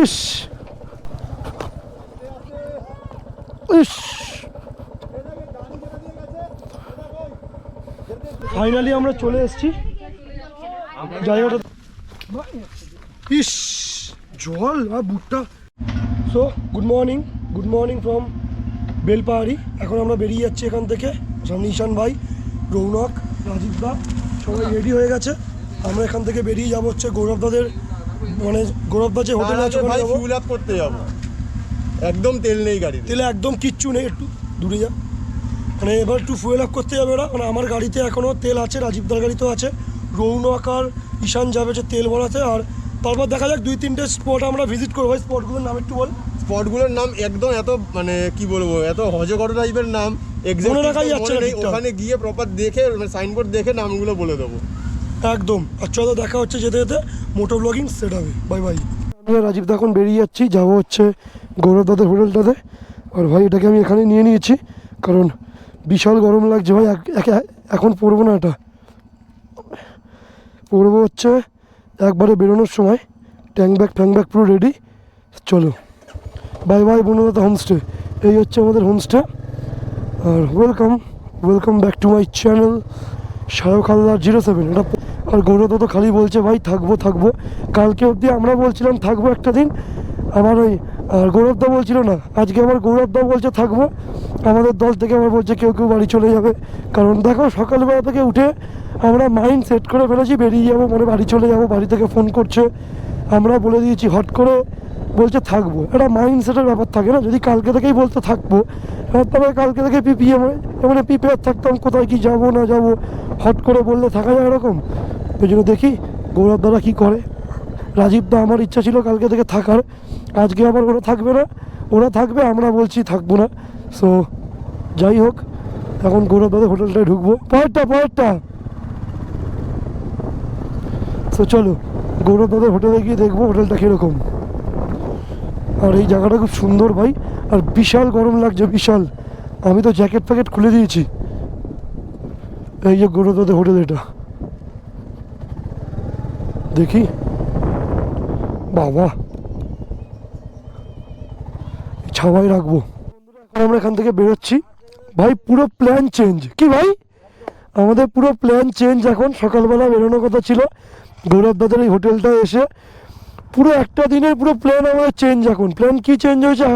ইস। ইস। Finally আমরা চলে এসেছি। জায়গাটা ইস, জল আর বুটটা so good morning good morning from Belpahari এখন আমরা বেরিয়ে যাচ্ছি এখান থেকে। সামনে ভাই, রৌনক, রাজীব দা, সবাই রেডি হয়ে গেছে। আমরা এখান থেকে বেরিয়ে যাব হচ্ছে গৌরব দাদের মানে যে হোটেল আছে ওখানে ভাই যাব ফুল আপ করতে যাব। একদম তেল নেই গাড়িতে। তেলে একদম কিচ্ছু নেই একটু দূরে যা। মানে এবার একটু ফুয়েল আপ করতে যাবে ওরা। মানে আমার গাড়িতে এখনও তেল আছে রাজীবদার গাড়িতেও আছে। রৌনক আর ঈশান যাবে যে তেল ভরাতে। আর তারপর দেখা যাক দুই তিনটে স্পট আমরা ভিজিট করব। ভাই স্পটগুলোর নাম একটু বল। স্পটগুলোর নাম একদম এত মানে কি বলব এত হজগড় টাইপের নাম। ঠিকঠাক। ওখানে গিয়ে প্রপার দেখে মানে সাইনবোর্ড দেখে নামগুলো বলে দেবো। একদম। আর চলো দেখা হচ্ছে যেতে যেতে মোটর ব্লগিং সেট হবে। বাই বাই আমি রাজীব এখন বেরিয়ে যাচ্ছি, যাব হচ্ছে গৌরব দাদের হোটেলটাতে আর ভাই, এটাকে আমি এখানে নিয়ে নিয়েছি, কারণ বিশাল গরম লাগছে ভাই এখন পরবো না এটা। পরবো হচ্ছে একবারে বেরোনোর সময় ট্যাঙ্ক ব্যাগ, ফ্যাং ব্যাগ পুরো রেডি চলো। বাই বাই বনলতা হোমস্টে এই হচ্ছে আমাদের homestay R welcome welcome back to my channel Haldar zero seven. এটা আর গৌরব তো খালি বলছে, ভাই, থাকব থাকব। কালকে অবধি আমরা বলছিলাম, থাকব একটা দিন। আবার ওই, আর গৌরবদা বলছিল না, আজকে আবার গৌরবদা বলছে, থাকব। আমাদের দল থেকে আবার বলছে, কেউ কেউ বাড়ি চলে যাবে। কারণ দেখো, সকালবেলা থেকে উঠে আমরা মাইন্ড সেট করে ফেলেছি, বেরিয়ে যাব মানে বাড়ি চলে যাব, বাড়ি থেকে ফোন করছে। আমরা বলে দিয়েছি, হট করে বলছে থাকব। একটা মাইন্ড সেটের ব্যাপার থাকে না। যদি কালকে থেকেই বলতে থাকব এবার তবে কালকে থেকে পিপিএম মানে প্রিপেয়ার থাকতাম, কোথায় কি যাব, না যাব, হট করে বললে থাকা যায় এরকম? ওই জন্য দেখি গৌরব দাদা কী করে। রাজীব দা, আমার ইচ্ছা ছিল কালকে থেকে থাকার। আজকে আবার ওরা থাকবে না। ওরা থাকবে, আমরা বলছি থাকব না। সো যাই হোক, এখন গৌরব দাদের হোটেলটায় ঢুকবো। পরেরটা পরেরটা। তো চলো, গৌরব দাদের হোটেলে গিয়ে দেখব হোটেলটা কীরকম। আর এই জায়গাটা খুব সুন্দর ভাই, আর বিশাল গরম লাগছে, বিশাল। আমি তো জ্যাকেট প্যাকেট খুলে দিয়েছি। এই যে গৌরদাদের হোটেল এটা। দেখি। বাবা। ছাওয়াই রাখব। আমরা এখান থেকে বেরোচ্ছি। ভাই, পুরো প্ল্যান চেঞ্জ কি ভাই? আমাদের পুরো প্ল্যান চেঞ্জ এখন। সকালবেলা বেরোনোর কথা ছিল। গৌরব দাদের এই হোটেলটা এসে পুরো একটা দিনের পুরো প্ল্যান আমাদের চেঞ্জ এখন। প্ল্যান কি চেঞ্জ হয়েছে?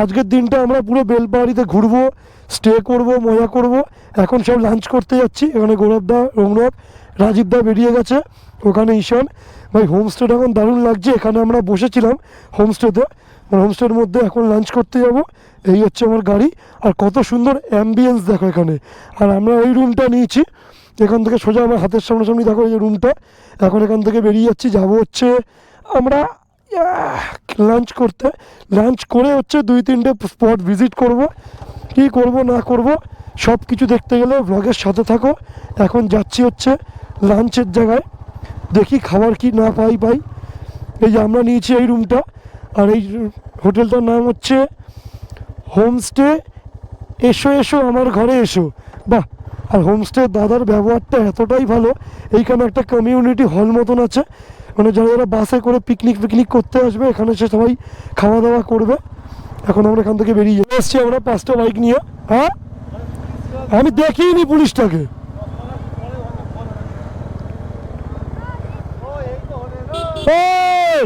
আজকের দিনটা আমরা পুরো বেলপাহাড়িতে ঘুরবো স্টে করব, মজা করব। এখন সব লাঞ্চ করতে যাচ্ছি, এখানে গৌরবদা রৌনক রাজীবদা বেরিয়ে গেছে, ওখানে ঈশান। ভাই হোমস্টেটা এখন দারুণ লাগছে, এখানে আমরা বসেছিলাম হোমস্টেতে হোমস্টের মধ্যে এখন লাঞ্চ করতে যাব, এই হচ্ছে আমার গাড়ি। আর কত সুন্দর অ্যাম্বিয়েন্স দেখো এখানে। আর আমরা ওই রুমটা নিয়েছি, এখান থেকে সোজা আমার হাতের সামনাসামনি দেখো এই রুমটা এখন এখান থেকে বেরিয়ে যাচ্ছি, যাব হচ্ছে আমরা লাঞ্চ করতে লাঞ্চ করে হচ্ছে দুই, তিনটে স্পট ভিজিট করব। কি করব, না করব সব কিছু দেখতে গেলে ব্লগের সাথে থাকো। এখন যাচ্ছি হচ্ছে লাঞ্চের জায়গায়। দেখি খাবার কি না পাই পাই। এই যে আমরা নিয়েছি এই রুমটা আর এই হোটেলটার নাম হচ্ছে হোমস্টে এসো এসো, আমার ঘরে এসো। বাহ! আর হোমস্টে দাদার ব্যবহারটা এতটাই ভালো। এইখানে একটা কমিউনিটি হল মতন আছে। মানে যারা যারা বাসে করে পিকনিক পিকনিক করতে আসবে, এখানে সে সবাই খাওয়া দাওয়া করবে। এখন আমরা এখান থেকে বেরিয়ে যাব। এসছি আমরা পাঁচটা বাইক নিয়ে। হ্যাঁ? আমি দেখিনি পুলিশটাকে। এই!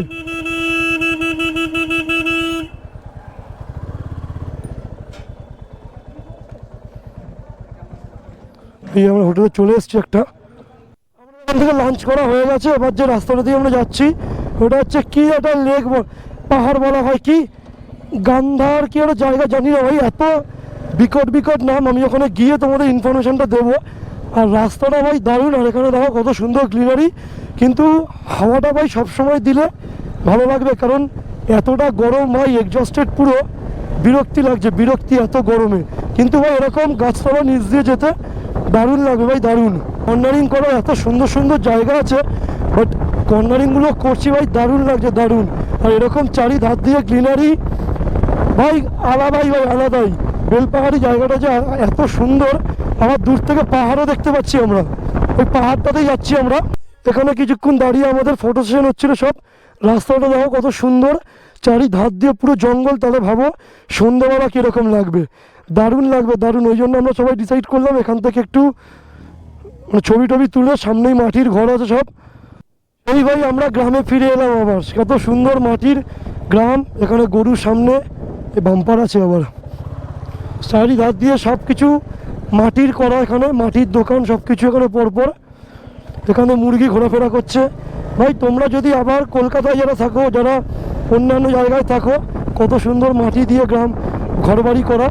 আমরা হোটেলে চলে এসেছি একটা। এখান থেকে লাঞ্চ করা হয়ে গেছে। এবার যে রাস্তাটা দিয়ে আমরা যাচ্ছি, ওটা হচ্ছে কি একটা লেক পাহাড় বলা হয় কি? গান্ধার কি একটা জায়গা জানি না ভাই, এত বিকট বিকট নাম। আমি ওখানে গিয়ে তোমাদের ইনফরমেশনটা দেবো। আর রাস্তাটা ভাই দারুণ, আর এখানে দেখো কত সুন্দর গ্রিনারি কিন্তু হাওয়াটা ভাই সবসময় দিলে ভালো লাগবে, কারণ এতটা গরম ভাই এক্সস্টেড পুরো। বিরক্তি লাগছে, বিরক্তি এত গরমে। কিন্তু ভাই এরকম গাছপালা নিচ দিয়ে যেতে দারুণ লাগবে ভাই, দারুণ। কর্নারিং করার এত সুন্দর সুন্দর জায়গা আছে বাট কর্নারিংগুলো করছি ভাই, দারুণ লাগছে, দারুণ। আর এরকম চারিধার দিয়ে গ্রিনারি ভাই, আলাদাই ভাই, আলাদাই। বেলপাহাড়ি জায়গাটা যে এত সুন্দর, আবার দূর থেকে পাহাড়ও দেখতে পাচ্ছি আমরা। ওই পাহাড়টাতেই যাচ্ছি আমরা। এখানে কিছুক্ষণ দাঁড়িয়ে আমাদের ফটো সেশন হচ্ছিল সব। রাস্তাটা দেখো কত সুন্দর। চারি ধার দিয়ে পুরো জঙ্গল, তাহলে ভাবো সন্ধ্যাবেলা কীরকম লাগবে। দারুণ লাগবে, দারুণ। ওই জন্য আমরা সবাই ডিসাইড করলাম এখান থেকে একটু মানে ছবি টবি তুলে সামনেই মাটির ঘর আছে সব। এই ভাই আমরা গ্রামে ফিরে এলাম আবার। কত সুন্দর মাটির গ্রাম, এখানে গরুর সামনে বাম্পার আছে আবার। চারি ধার দিয়ে সব কিছু মাটির করা এখানে, মাটির দোকান সব কিছু এখানে পরপর। এখানে মুরগি ঘোরাফেরা করছে। ভাই, তোমরা যদি আবার কলকাতায় যারা থাকো, যারা অন্যান্য জায়গায় থাকো, কত সুন্দর মাটি দিয়ে গ্রাম, ঘরবাড়ি করা।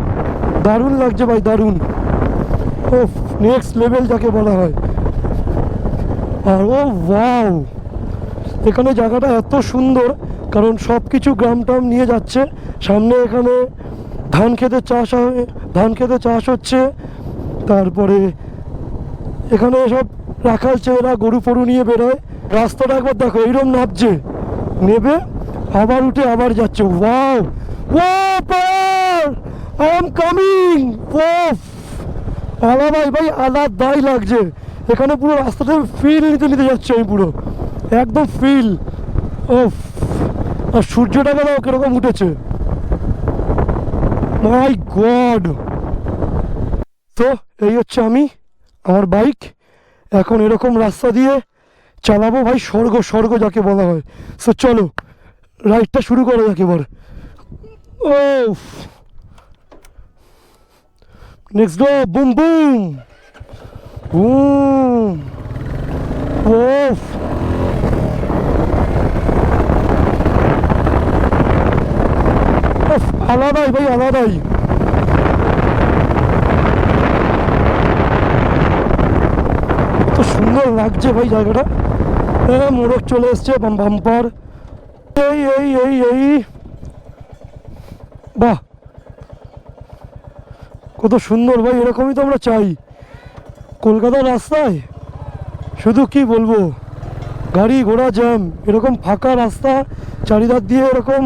দারুণ লাগছে ভাই, দারুণ। ও নেক্সট লেভেল যাকে বলা হয়। আর ও ওয়াও এখানে জায়গাটা এত সুন্দর, কারণ সব কিছু গ্রাম টাম নিয়ে যাচ্ছে। সামনে এখানে ধান খেতে চাষ ধান খেতে চাষ হচ্ছে। তারপরে এখানে সব রাখাল ছেলেরা গরু ফরু নিয়ে বেরোয়। রাস্তাটা একবার দেখো এইরকম নামছে নেবে, আবার উঠে আবার যাচ্ছে। Wow power I am coming ওফ আলাদাই ভাই আলাদাই লাগছে। এখানে পুরো রাস্তাটা ফিল নিতে নিতে যাচ্ছে আমি পুরো। একদম ফিল ওফ আর সূর্যটা বেলাও কীরকম উঠেছে। মাই গড তো এই হচ্ছে আমি, আমার বাইক এখন এরকম রাস্তা দিয়ে চালাবো ভাই, স্বর্গ স্বর্গ যাকে বলা হয়। সো চলো রাইডটা শুরু করো একেবারে ও নেক্সট ডো বুম বুম বুম ওফ ওফ, আলাদাই ভাই আলাদাই কত সুন্দর লাগছে ভাই জায়গাটা। মোড়ক চলে এসছে বাম বাম্পার। এই এই এই এই বাহ কত সুন্দর ভাই, এরকমই তো আমরা চাই। কলকাতার রাস্তায়? শুধু কি বলব? গাড়ি ঘোড়া জ্যাম, এরকম ফাঁকা রাস্তা, চারিধার দিয়ে এরকম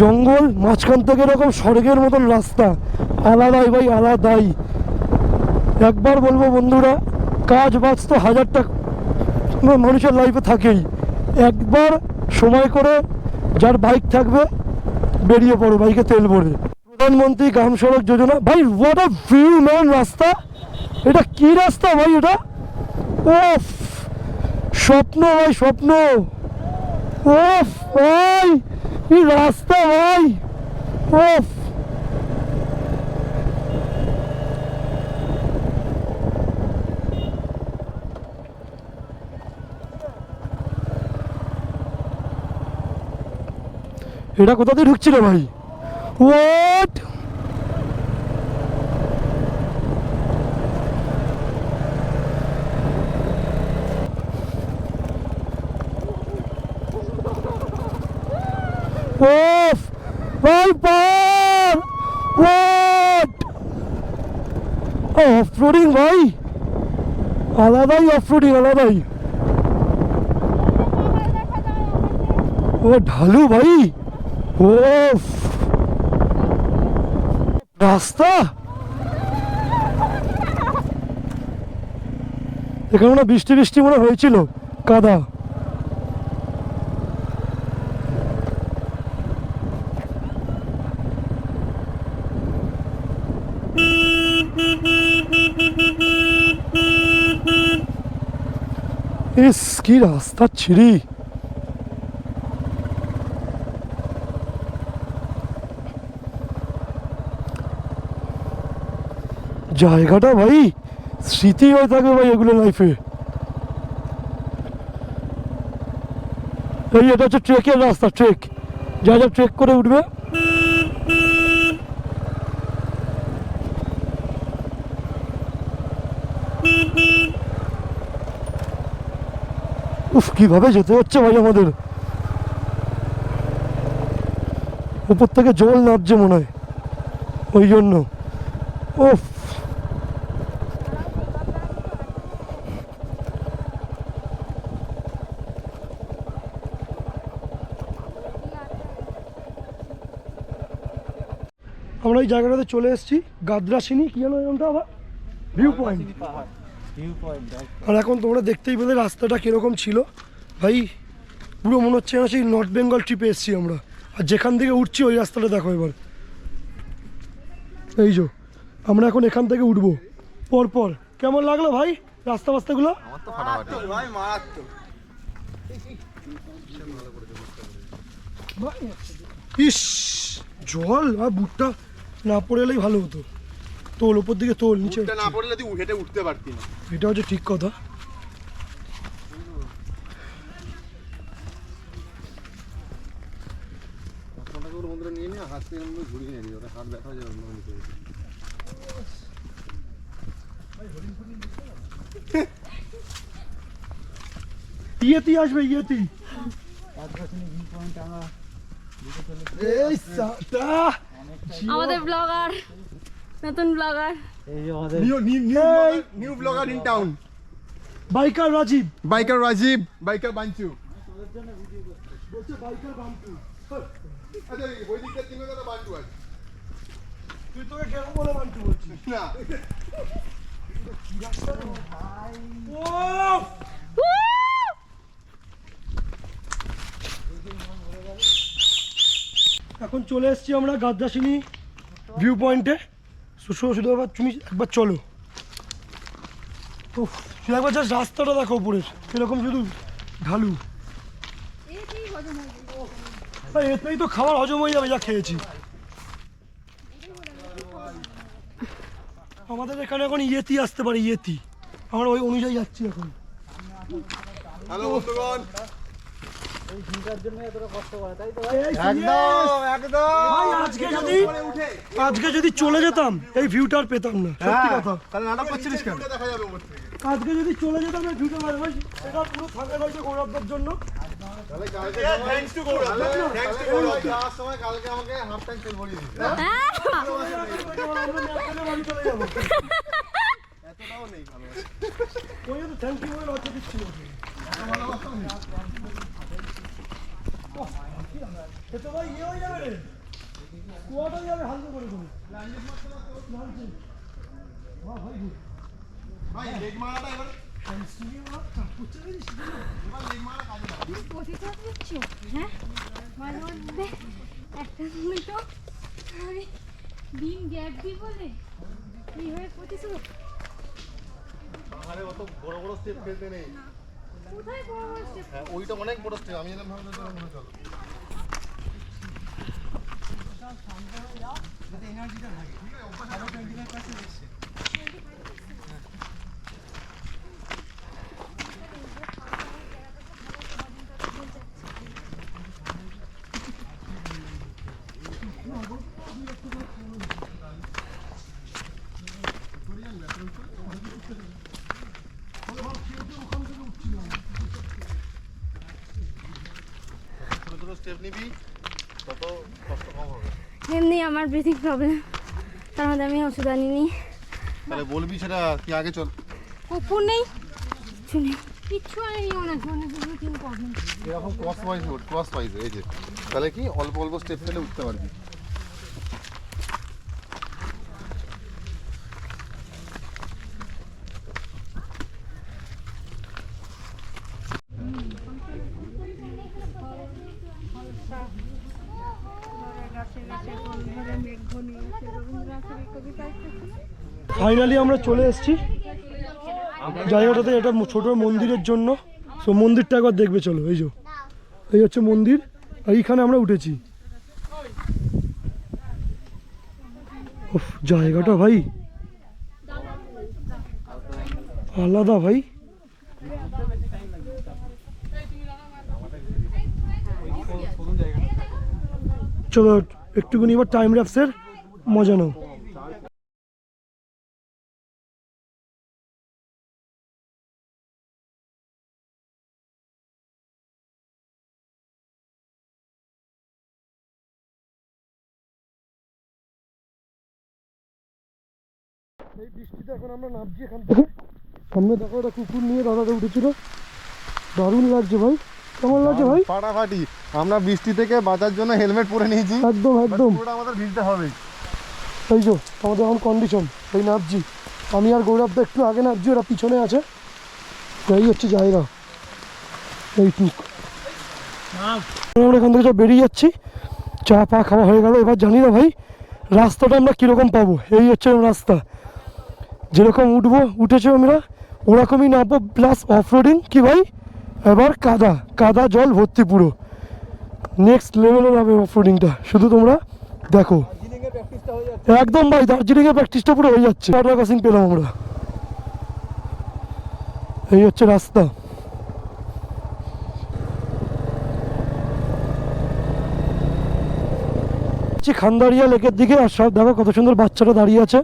জঙ্গল, মাঝখান থেকে এরকম স্বর্গের মতন রাস্তা। আলাদাই ভাই, আলাদাই। একবার বলব বন্ধুরা, কাজ বাজ তো হাজারটা মানুষের লাইফে থাকেই। একবার সময় করে যার বাইক থাকবে, বেরিয়ে পড়ো বাইকে তেল ভরে। প্রধানমন্ত্রী গ্রাম সড়ক যোজনা। ভাই হোয়াট আ ভিউ ম্যান রাস্তা। এটা কি রাস্তা ভাই এটা? ওফ স্বপ্ন ভাই, স্বপ্ন। ওফ ভাই রাস্তা ভাই। ওফ এটা কোথা ঢুকছিল ভাই? হোয়াট ওফ ভাই পার হোয়াট অফ রোডিং ভাই আলাদাই অফ রোডিং আলাদাই ও ঢালু ভাই ওফ রাস্তা? এখানে মনে বৃষ্টি বৃষ্টি মনে হয়েছিল। কাদা। ইস কি রাস্তা ছিড়ি জায়গাটা ভাই, স্মৃতি হয়ে থাকবে ভাই এগুলো লাইফে এই এটা হচ্ছে ট্রেকের রাস্তা, ট্রেক। যা যা ট্রেক করে উঠবে। উফ, কীভাবে যেতে হচ্ছে ভাই আমাদের? উপর থেকে জল নামছে মনে হয়। ওই জন্য। উফ আমরা এই জায়গাটাতে চলে এসেছি গাদ্রাসিনী কি জানো নামটা আবার? ভিউ পয়েন্ট আর এখন তোমরা দেখতেই পেলে রাস্তাটা কীরকম ছিল। ভাই পুরো মনে হচ্ছে না সেই নর্থ বেঙ্গল ট্রিপে এসেছি আমরা। আর যেখান থেকে উঠছি ওই রাস্তাটা দেখো এবার। এই যো আমরা এখন এখান থেকে উঠবো। পর পর কেমন লাগল ভাই রাস্তা বাস্তাগুলো? ইস জল আর বুটটা। না পড়ে এলেই ভালো হতো। তোল উপর দিকে তোল নিচে। না পড়লে তুই হেঁটে উঠতে পারতি না। এটা হচ্ছে ঠিক কথা। নিয়ে নিয়ে হাত ঘুরিয়ে নিয়ে নিই ওটা হাত ব্যথা হয়ে ইয়েতি আসবে ইয়েতি। সাটা আমাদের ব্লগার নতুন vlogger new new new vlogger in town biker Rajib biker Rajib biker বাঞ্চু আচ্ছা ওই দিকটা চিনে দাদা বাঞ্চু আছে তুই তোকে কেন বলে মানতে বলছিস না ও এখন চলে এসেছি আমরা গাদ্দাসিনী ভিউ পয়েন্টে শুধু শুধু তুমি একবার চলো। একবার জাস্ট রাস্তাটা দেখো উপরের এরকম শুধু ঢালু। এতেই তো খাবার হজম হয়ে যাবে, যা খেয়েছি। আমাদের এখানে এখন ইয়েতি আসতে পারে, ইয়েতি। আমরা ওই অনুযায়ী যাচ্ছি এখন। হ্যালো বন্ধুগণ এই একদম একদম ভাই আজকে যদি উঠে। আজকে যদি চলে যেতাম এই ভিউটা আর পেতাম না সত্যি কথা। তাহলে নাটক করছিলিস কেন? দেখা যাবে আজকে যদি চলে যেতাম এই ভিউটা ভাই ভাই এটা পুরো ফাঁকা রয়েছে গৌরবদের জন্য। চলে যাব এতটাও নেই ভালো ওই তো থ্যাংক ইউ বলে লজ্জা দিচ্ছিল তো ভাই ইয়ে হয়ে যাবে রে কুয়াটা যাবে হালকা করে তুমি ভাই লেগ মারাটা এবার হ্যাঁ? দিন গ্যাপ দিই বলে। প্রতিশোধ আরে অত বড় বড় স্টেপ ফেলতে নেই। হ্যাঁ ওইটা অনেক বড় স্টেপ আমি যেন ভাবতে চলো। ছোট ছোট স্টেপ নিবি তত কষ্ট কম হবে। এমনি আমার ব্রিথিং প্রবলেম তার মধ্যে আমি ওষুধ আনিনি। তাহলে বলবি সেটা কি আগে চল। কুকুর নেই নেই। কিচ্ছু আনিনি অনেক অনেক ব্রিথিং প্রবলেম এরকম ক্রস ওয়াইজ ক্রস ওয়াইজ এই যে। তাহলে কি অল্প অল্প স্টেপ ফেলে উঠতে পারবি। ফাইনালি আমরা চলে এসেছি। জায়গাটাতে এটা ছোট মন্দিরের জন্য। সো মন্দিরটা একবার দেখবে, চলো, এই যে। এই হচ্ছে মন্দির, আর এইখানে আমরা উঠেছি। জায়গাটা ভাই। আলাদা ভাই। চলো, একটুখানি এবার টাইম ল্যাপসের মজা নাও। এখন আমরা নামছি এখান থেকে। সামনে দেখো একটা কুকুর নিয়ে দাদাটা উঠেছিল। দারুণ লাগছে ভাই। কেমন লাগছে ভাই? ফাটাফাটি আমরা বৃষ্টি থেকে বাঁচার জন্য হেলমেট পরে নিয়েছি। একদম একদম। পুরোটা আমাদের ভিজতে হবে। এই যে আমাদের এখন কন্ডিশন এই নাবজি আমি আর গৌরবদা একটু আগে নাবজি ওরা পিছনে আছে। এই হচ্ছে জায়গা। এইটুক আমরা এখান থেকে বেরিয়ে যাচ্ছি। চা পা খাওয়া হয়ে গেল। এবার জানি না ভাই রাস্তাটা আমরা কীরকম পাবো? এই হচ্ছে রাস্তা। যেরকম উঠবো, উঠেছো আমরা? ওরকমই নামবো প্লাস অফ রোডিং কি ভাই? এবার কাদা কাদা জল ভর্তি পুরো। নেক্সট লেভেলে যাবে অফ রোডিংটা শুধু তোমরা দেখো। একদম ভাই, দার্জিলিংয়ে প্র্যাকটিসটা পুরো হয়ে যাচ্ছে। ওয়াটার ক্রসিং পেলাম আমরা। এই হচ্ছে রাস্তা। খান্দারিয়া লেকের দিকে, আর সব দেখো কত সুন্দর বাচ্চাটা দাঁড়িয়ে আছে।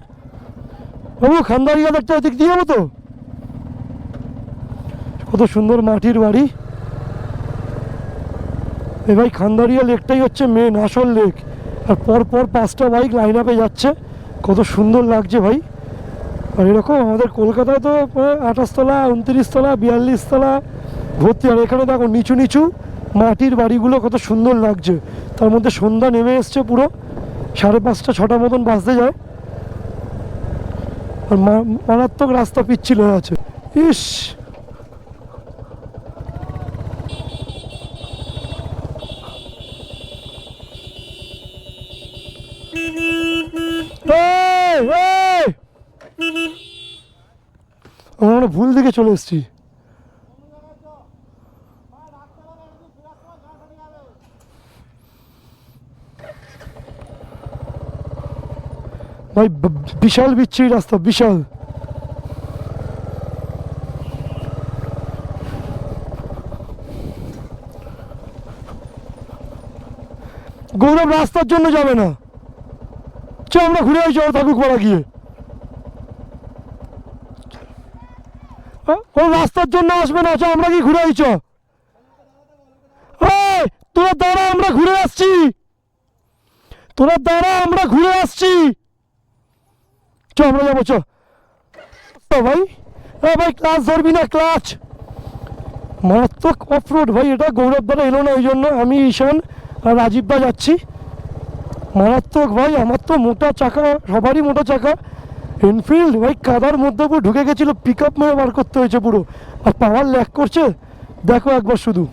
বাবু খান্দারিয়া লেকটা এদিক দিয়ে যাব তো। কত সুন্দর মাটির বাড়ি। এ ভাই, খান্দারিয়া লেকটাই হচ্ছে মেন আসল লেক আর পর পর পাঁচটা বাইক লাইন আপে যাচ্ছে। কত সুন্দর লাগছে ভাই। আর এরকম আমাদের কলকাতায় তো আঠাশ তলা উনত্রিশ তলা বিয়াল্লিশ তলা ভর্তি। আর এখানে দেখো, নিচু নিচু মাটির বাড়িগুলো কত সুন্দর লাগছে। তার মধ্যে সন্ধ্যা নেমে এসছে পুরো। সাড়ে পাঁচটা, ছটা মতন বাজতে যায়। আর মারাত্মক রাস্তা পিচ্ছিল হয়ে আছে। ইস! আমরা ভুল দিকে চলে এসেছি। ভাই বিশাল বিচ্ছিরি রাস্তা, বিশাল। গৌরব রাস্তার জন্য যাবে না। চ, আমরা ঘুরে আসি ওর থাকুক পাড়া গিয়ে। ও রাস্তার জন্য আসবে না, চ, আমরা কি ঘুরে আইছ তোরা দাঁড়া, আমরা ঘুরে আসছি। তোরা দাঁড়া, আমরা ঘুরে আসছি। চ আমরা যাব চ ভাই, এ ভাই ক্লাচ ধরবি না ক্লাচ মারাত্মক অফ রোড ভাই, এটা গৌরব দ্বারা এলো না, ওই জন্য আমি ঈশান আর রাজীব দা যাচ্ছি। মারাত্মক ভাই, আমার তো মোটা চাকা, সবারই মোটা চাকা। এনফিল্ড ভাই, কাদার মধ্যে পুরো ঢুকে গেছিল পিক আপ মেরে বার করতে হয়েছে পুরো। আর পাওয়ার ল্যাক করছে, দেখো একবার শুধু।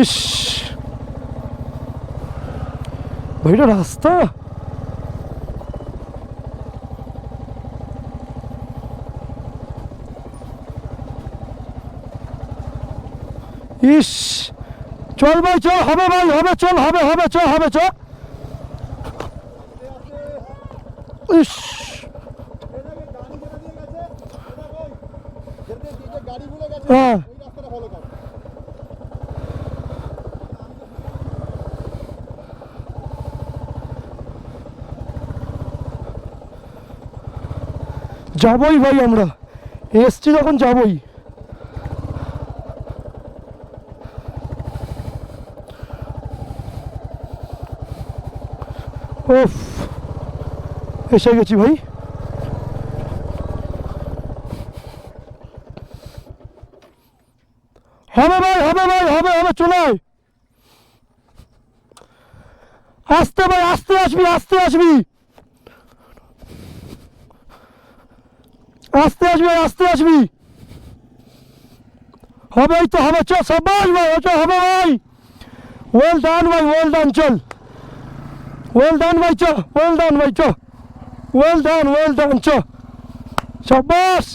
ইস। ভাইটা রাস্তা? ইস। চল ভাই চল হবে ভাই হবে চল হবে হবে চল হবে চল। ইস। হ্যাঁ ওই রাস্তাটা ফলো কর যাবই ভাই আমরা। এসছি যখন যাবই। ওফ এসে গেছি ভাই। হবে ভাই হবে ভাই, হবে হবে চলে আসতে ভাই, আসতে আসবি আসতে আসবি। আস্তে আসবি আস্তে আসবি। হবে এই তো হবে চল সাবাস ভাই চ হবে ভাই। ওয়েল ডান ভাই ওয়েল ডান চল। ওয়েল ডান ভাই চ ওয়েল ডান ভাই চ। ওয়েল ডান ওয়েল ডান চ। সাবাস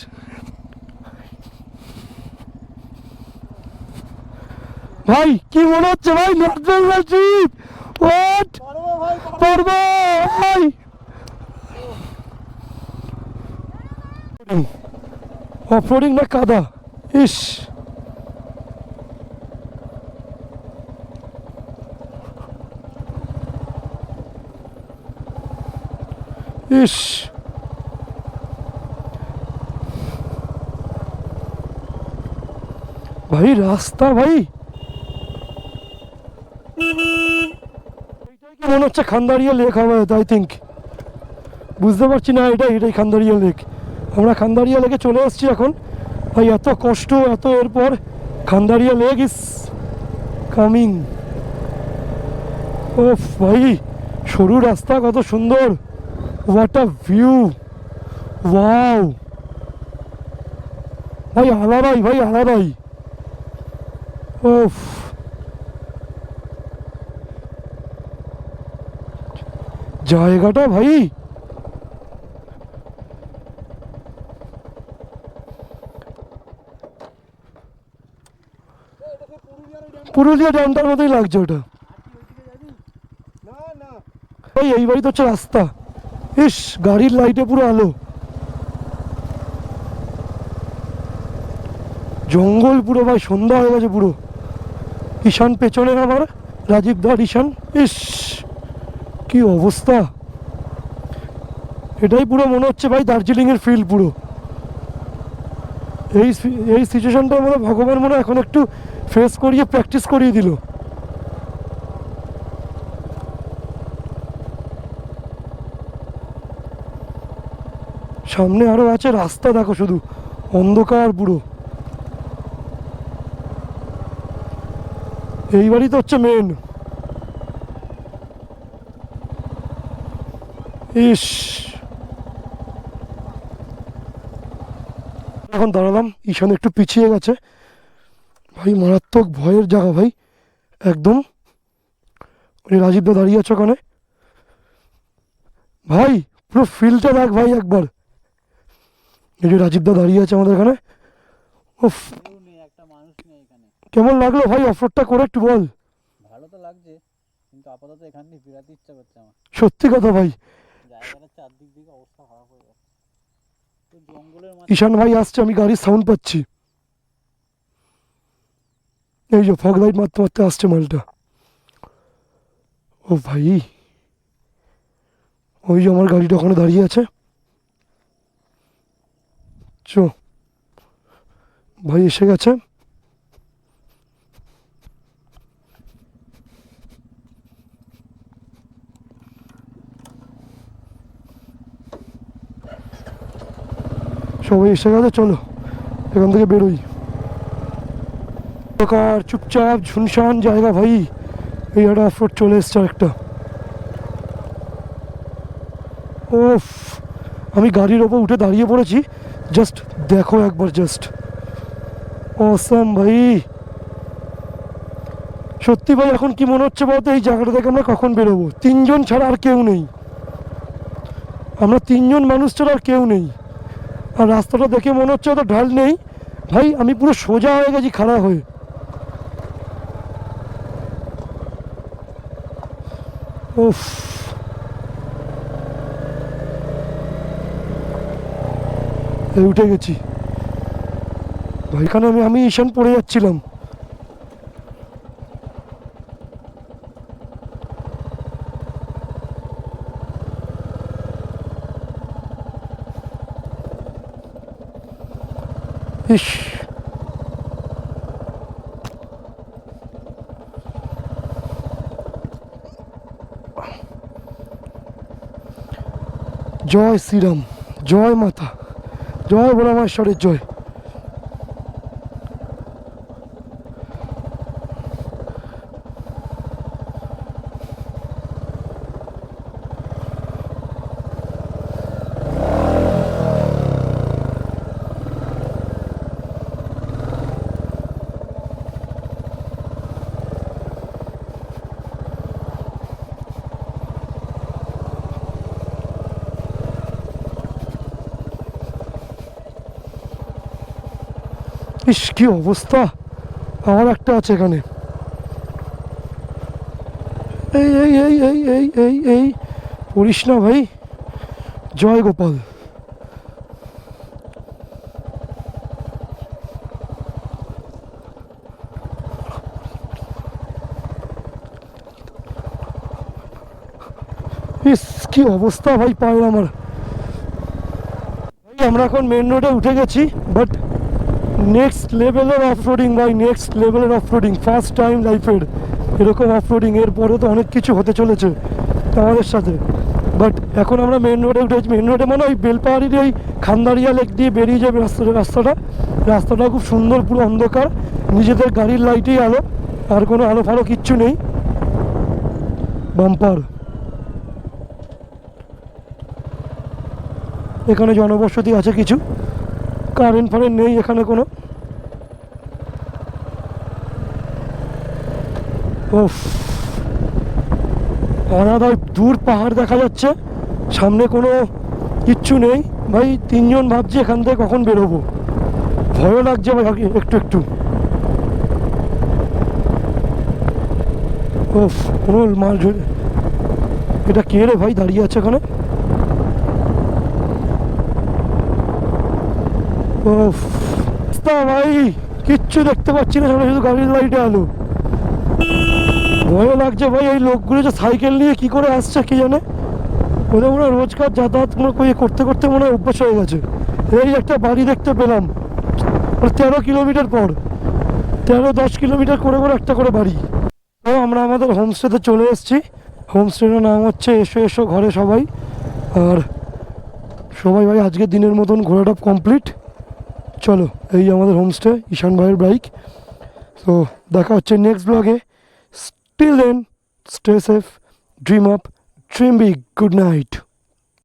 ভাই কি মনে হচ্ছে ভাই? ন্যাশনাল ট্রিপ ওয়াট পারব ভাই পারব। পারব ভাই অফরোডিং না কাদা? ইস। ইস। ভাই, রাস্তা ভাই। মনে হচ্ছে খান্দারিয়া লেক হবে আই থিঙ্ক বুঝতে পারছি না এটা এটাই খান্দারিয়া লেক। আমরা খান্দারিয়া লেকে চলে এসেছি এখন। ভাই, এত কষ্ট, এত এরপর খান্দারিয়া লেক ইস কামিং ও ভাই, সরু রাস্তা কত সুন্দর। হোয়াট আ ভিউ ওয়াও ভাই, আলাদাই ভাই, আলাদাই। ওফ জায়গাটা ভাই পুরুলিয়া ড্যামটার মতোই লাগছে ওটা। ভাই এই বাড়ি তো হচ্ছে রাস্তা। ইস, গাড়ির লাইটে পুরো আলো। জঙ্গল পুরো ভাই, সন্ধ্যা হয়ে গেছে পুরো। ঈশান পেছনে আমার রাজীব দার ঈশান। ইস, কি অবস্থা। এটাই পুরো মনে হচ্ছে ভাই দার্জিলিংয়ের ফিল পুরো। এই এই সিচুয়েশনটা মনে ভগবান মনে এখন একটু ফেস করিয়ে প্র্যাকটিস করিয়ে দিল। সামনে আরও আছে রাস্তা, দেখো শুধু অন্ধকার পুরো। এই বাড়ি তো হচ্ছে মেন ইস। এখন দাঁড়ালাম, ঈশান একটু পিছিয়ে গেছে। ভাই মারাত্মক ভয়ের জায়গা ভাই। একদম। ওই রাজীবদা দাঁড়িয়ে আছে ওখানে। ভাই পুরো ফিলটা দেখ ভাই একবার। এই যে রাজীবদা দাঁড়িয়ে আছে আমাদের এখানে। উফ। এখানে কেমন লাগল ভাই অফরোডটা করে একটু বল। ভালো তো লাগছে কিন্তু আপাতত এখান থেকে ফেরাতে ইচ্ছা করছে আমার। সত্যি কথা ভাই। জায়গাটা চারদিক দিকে অবস্থা খারাপ হয়ে যাচ্ছে। জঙ্গলের ঈশান ভাই আসছে আমি গাড়ির সাউন্ড পাচ্ছি। এই যে ফগ লাইট মারতে মারতে আসছে মালটা। ও ভাই। ওই যে আমার গাড়িটা ওখানে দাঁড়িয়ে আছে। চ। ভাই এসে গেছে। সবাই এসে গেছে, চলো। এখান থেকে বেরোই। প্রকার চুপচাপ ঝুনসান জায়গা ভাই। এই একটা অফরোড চলে এসছে একটা ওফ আমি গাড়ির ওপর উঠে দাঁড়িয়ে পড়েছি। জাস্ট দেখো একবার জাস্ট। অসাম ভাই। সত্যি ভাই, এখন কি মনে হচ্ছে বলতো, এই জায়গাটা থেকে আমরা কখন বেরোবো? তিনজন ছাড়া আর কেউ নেই। আমরা তিনজন মানুষ ছাড়া আর কেউ নেই। আর রাস্তাটা দেখে মনে হচ্ছে অত ঢাল নেই। ভাই, আমি পুরো সোজা হয়ে গেছি খাড়া হয়ে। উফ উঠে গেছি। এখানে আমি আমি ঈশান পড়ে যাচ্ছিলাম। ইস। জয় শ্রীরাম জয় মাতা জয় বলামাশ্বরের জয়। ইস, কি অবস্থা? আমার একটা আছে এখানে। এই এই এই এই এই এই এই। পড়িস না ভাই, জয় গোপাল। ইস, কি অবস্থা ভাই, পায়ের আমার। আমরা এখন মেন রোডে উঠে গেছি বাট নেক্সট লেভেলের অফ রোডিং ভাই নেক্সট লেভেলের অফ রোডিং ফার্স্ট টাইম লাইফের এরকম অফ রোডিং এরপরে তো অনেক কিছু হতে চলেছে আমাদের সাথে। বাট এখন আমরা মেন রোডে উঠেছি। মেন রোডে মানে ওই বেলপাহাড়ির ওই খান্দারিয়া লেক দিয়ে বেরিয়ে যাবে রাস্তাটা রাস্তাটা। রাস্তাটা খুব সুন্দর, পুরো অন্ধকার। নিজেদের গাড়ির লাইটেই আলো। আর কোনো আলো ফালো কিচ্ছু নেই। বাম্পার এখানে জনবসতি আছে কিছু। কারেন্ট ফারেন্ট নেই এখানে কোনো? ওফ দূর পাহাড় দেখা যাচ্ছে। সামনে কোনো কিচ্ছু নেই। ভাই, তিনজন ভাবছি এখান থেকে কখন বেরোবো। ভয়ও লাগছে ভাই একটু একটু। ওফ কোনো মাল এটা কে রে ভাই দাঁড়িয়ে আছে এখানে? ভাই কিচ্ছু দেখতে পাচ্ছি না, সামনে শুধু গাড়ির লাইটে আলো। ভয়ও লাগছে ভাই, এই লোকগুলো যে সাইকেল নিয়ে কি করে আসছে কি জানে? ওদের মনে হয় রোজকার যাতায়াত মনে করতে করতে মনে হয় অভ্যাস হয়ে গেছে। এই একটা বাড়ি দেখতে পেলাম। মানে তেরো কিলোমিটার পর। তেরো, দশ কিলোমিটার করে করে একটা করে বাড়ি। তো আমরা আমাদের হোমস্টেতে চলে এসেছি। হোমস্টের নাম হচ্ছে এসো এসো ঘরে সবাই। আর সবাই ভাই, আজকের দিনের মতন ঘোরাটা কমপ্লিট চলো, এই আমাদের হোমস্টে ঈশান ভাইয়ের বাইক তো দেখা হচ্ছে নেক্সট ব্লগে still then stay safe dream up dream big good night